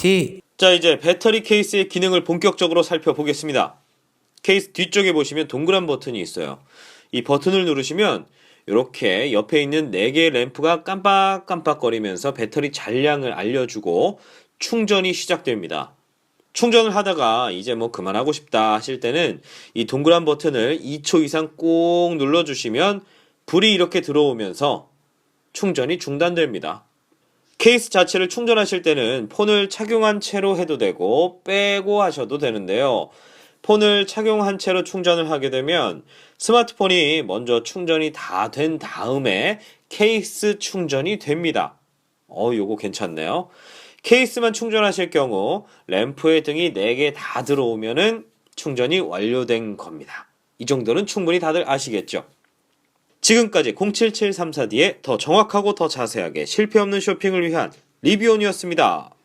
T 자, 이제 배터리 케이스의 기능을 본격적으로 살펴보겠습니다. 케이스 뒤쪽에 보시면 동그란 버튼이 있어요. 이 버튼을 누르시면 이렇게 옆에 있는 4개의 램프가 깜빡깜빡거리면서 배터리 잔량을 알려주고 충전이 시작됩니다. 충전을 하다가 이제 뭐 그만하고 싶다 하실 때는 이 동그란 버튼을 2초 이상 꼭 눌러주시면 불이 이렇게 들어오면서 충전이 중단됩니다. 케이스 자체를 충전하실 때는 폰을 착용한 채로 해도 되고 빼고 하셔도 되는데요. 폰을 착용한 채로 충전을 하게 되면 스마트폰이 먼저 충전이 다 된 다음에 케이스 충전이 됩니다. 어, 요거 괜찮네요. 케이스만 충전하실 경우 램프의 등이 4개 다 들어오면은 충전이 완료된 겁니다. 이 정도는 충분히 다들 아시겠죠? 지금까지 07734D의 더 정확하고 더 자세하게 실패 없는 쇼핑을 위한 리뷰온이었습니다.